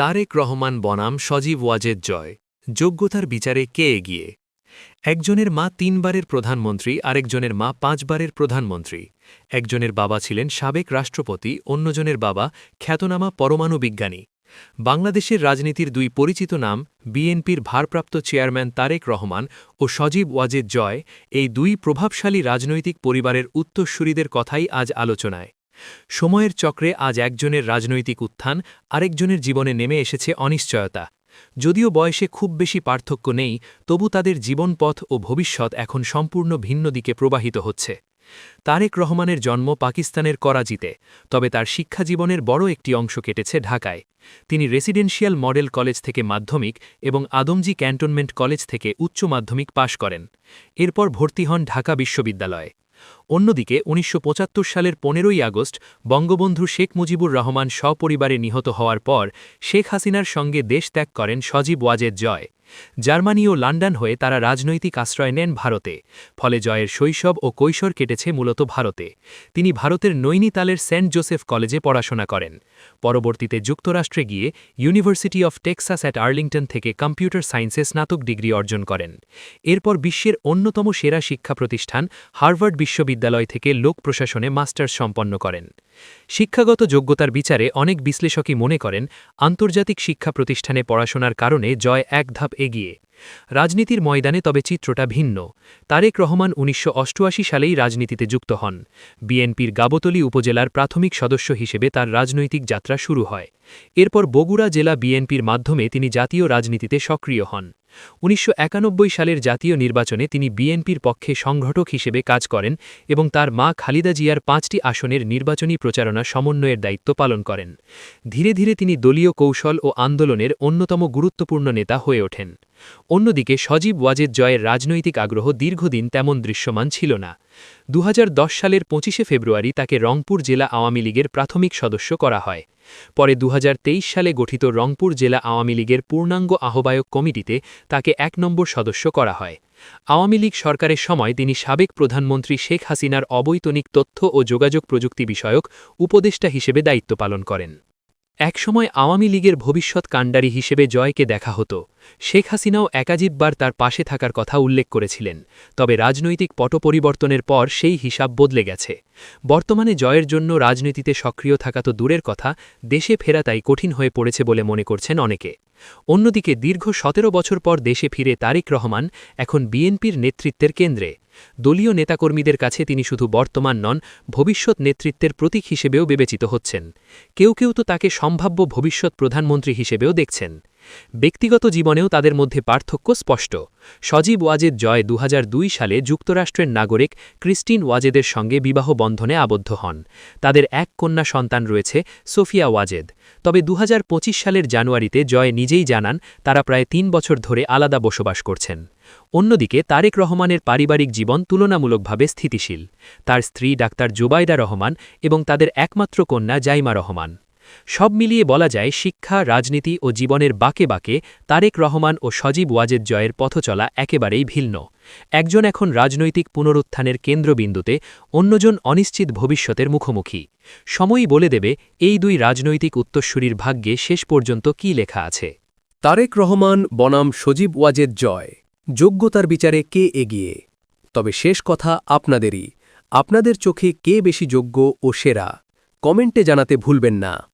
তারেক রহমান বনাম সজীব ওয়াজেদ জয়। যোগ্যতার বিচারে কে এগিয়ে? একজনের মা তিনবারের প্রধানমন্ত্রী, আরেকজনের মা পাঁচবারের প্রধানমন্ত্রী। একজনের বাবা ছিলেন সাবেক রাষ্ট্রপতি, অন্যজনের বাবা খ্যাতনামা পরমাণু বিজ্ঞানী। বাংলাদেশের রাজনীতির দুই পরিচিত নাম, বিএনপির ভারপ্রাপ্ত চেয়ারম্যান তারেক রহমান ও সজীব ওয়াজেদ জয়, এই দুই প্রভাবশালী রাজনৈতিক পরিবারের উত্তরসূরিদের কথাই আজ আলোচনায়। সময়ের চক্রে আজ একজনের রাজনৈতিক উত্থান, আরেকজনের জীবনে নেমে এসেছে অনিশ্চয়তা। যদিও বয়সে খুব বেশি পার্থক্য নেই, তবু তাদের জীবনপথ ও ভবিষ্যৎ এখন সম্পূর্ণ ভিন্ন দিকে প্রবাহিত হচ্ছে। তারেক রহমানের জন্ম পাকিস্তানের করাচিতে, তবে তার শিক্ষা জীবনের বড় একটি অংশ কেটেছে ঢাকায়। তিনি রেসিডেন্সিয়াল মডেল কলেজ থেকে মাধ্যমিক এবং আদমজি ক্যান্টনমেন্ট কলেজ থেকে উচ্চ মাধ্যমিক পাশ করেন। এরপর ভর্তি হন ঢাকা বিশ্ববিদ্যালয়ে। অন্যদিকে উনিশশো পঁচাত্তর সালের পনেরোই আগস্ট বঙ্গবন্ধু শেখ মুজিবুর রহমান সপরিবারে নিহত হওয়ার পর শেখ হাসিনার সঙ্গে দেশ ত্যাগ করেন সজীব ওয়াজেদ জয়। জার্মানি ও লন্ডন হয়ে তারা রাজনৈতিক আশ্রয় নেন ভারতে। ফলে জয়ের শৈশব ও কৈশোর কেটেছে মূলত ভারতে। তিনি ভারতের নৈনিতালের সেন্ট জোসেফ কলেজে পড়াশোনা করেন। পরবর্তীতে যুক্তরাষ্ট্রে গিয়ে university of Texas at Arlington থেকে কম্পিউটার সায়েন্সে স্নাতক ডিগ্রি অর্জন করেন। এরপর বিশ্বের অন্যতম সেরা শিক্ষা প্রতিষ্ঠান হার্ভার্ড বিশ্ববিদ্যালয় থেকে লোক প্রশাসনে মাস্টার্স সম্পন্ন করেন। শিক্ষাগত যোগ্যতার বিচারে অনেক বিশ্লেষকই মনে করেন, আন্তর্জাতিক শিক্ষা প্রতিষ্ঠানে পড়াশোনার কারণে জয় এক ধাপ এগিয়ে। রাজনীতির ময়দানে তবে চিত্রটা ভিন্ন। তারেক রহমান উনিশশো অষ্টআশি সালেই রাজনীতিতে যুক্ত হন। বিএনপির গাবতলী উপজেলার প্রাথমিক সদস্য হিসেবে তার রাজনৈতিক যাত্রা শুরু হয়। এরপর বগুড়া জেলা বিএনপির মাধ্যমে তিনি জাতীয় রাজনীতিতে সক্রিয় হন। উনিশশো সালের জাতীয় নির্বাচনে তিনি বিএনপির পক্ষে সংগঠক হিসেবে কাজ করেন এবং তার মা খালিদা জিয়ার পাঁচটি আসনের নির্বাচনী প্রচারণা সমন্বয়ের দায়িত্ব পালন করেন। ধীরে ধীরে তিনি দলীয় কৌশল ও আন্দোলনের অন্যতম গুরুত্বপূর্ণ নেতা হয়ে ওঠেন। অন্যদিকে সজীব ওয়াজেদ জয়ের রাজনৈতিক আগ্রহ দীর্ঘদিন তেমন দৃশ্যমান ছিল না। দুহাজার দশ সালের পঁচিশে ফেব্রুয়ারি তাকে রংপুর জেলা আওয়ামী লীগের প্রাথমিক সদস্য করা হয়। পরে দুহাজার তেইশ সালে গঠিত রংপুর জেলা আওয়ামী লীগের পূর্ণাঙ্গ আহ্বায়ক কমিটিতে তাকে এক নম্বর সদস্য করা হয়। আওয়ামী লীগ সরকারের সময় তিনি সাবেক প্রধানমন্ত্রী শেখ হাসিনার অবৈতনিক তথ্য ও যোগাযোগ প্রযুক্তি বিষয়ক উপদেষ্টা হিসেবে দায়িত্ব পালন করেন। একসময় আওয়ামী লীগের ভবিষ্যৎ কাণ্ডারি হিসেবে জয়কে দেখা হতো। শেখ হাসিনাও একাজিববার তার পাশে থাকার কথা উল্লেখ করেছিলেন, তবে রাজনৈতিক পট পরিবর্তনের পর সেই হিসাব বদলে গেছে। বর্তমানে জয়ের জন্য রাজনীতিতে সক্রিয় থাকা তো দূরের কথা, দেশে ফেরা তাই কঠিন হয়ে পড়েছে বলে মনে করছেন অনেকে। অন্যদিকে দীর্ঘ সতেরো বছর পর দেশে ফিরে তারিক রহমান, এখন বিএনপির নেতৃত্বের কেন্দ্রে। দলীয় নেতাকর্মীদের কাছে তিনি শুধু বর্তমান নন, ভবিষ্যৎ নেতৃত্বের প্রতীক হিসেবেও বিবেচিত হচ্ছেন। কেউ কেউ তো তাকে সম্ভাব্য ভবিষ্যৎ প্রধানমন্ত্রী হিসেবেও দেখছেন। ব্যক্তিগত জীবনেও তাদের মধ্যে পার্থক্য স্পষ্ট। সজীব ওয়াজেদ জয় দুহাজার দুই সালে যুক্তরাষ্ট্রের নাগরিক ক্রিস্টিন ওয়াজেদের সঙ্গে বিবাহ বন্ধনে আবদ্ধ হন। তাদের এক কন্যা সন্তান রয়েছে সোফিয়া ওয়াজেদ। তবে দুহাজার পঁচিশ সালের জানুয়ারিতে জয় নিজেই জানান, তারা প্রায় তিন বছর ধরে আলাদা বসবাস করছেন। অন্যদিকে তারেক রহমানের পারিবারিক জীবন তুলনামূলকভাবে স্থিতিশীল। তার স্ত্রী ডাক্তার জুবাইদা রহমান এবং তাদের একমাত্র কন্যা জাইমা রহমান। সব মিলিয়ে বলা যায় শিক্ষা, রাজনীতি ও জীবনের বাকে বাকে তারেক রহমান ও সজীব ওয়াজেদ জয়ের পথচলা একেবারেই ভিন্ন। একজন এখন রাজনৈতিক পুনরুত্থানের কেন্দ্রবিন্দুতে, অন্যজন অনিশ্চিত ভবিষ্যতের মুখোমুখি। সময়ই বলে দেবে, এই দুই রাজনৈতিক উত্তরসূরির ভাগ্যে শেষ পর্যন্ত কি লেখা আছে। তারেক রহমান, বনাম সজীব ওয়াজেদ জয়। যোগ্যতার বিচারে কে এগিয়ে? তবে শেষ কথা আপনাদেরই। আপনাদের চোখে কে বেশি যোগ্য ও সেরা? কমেন্টে জানাতে ভুলবেন না।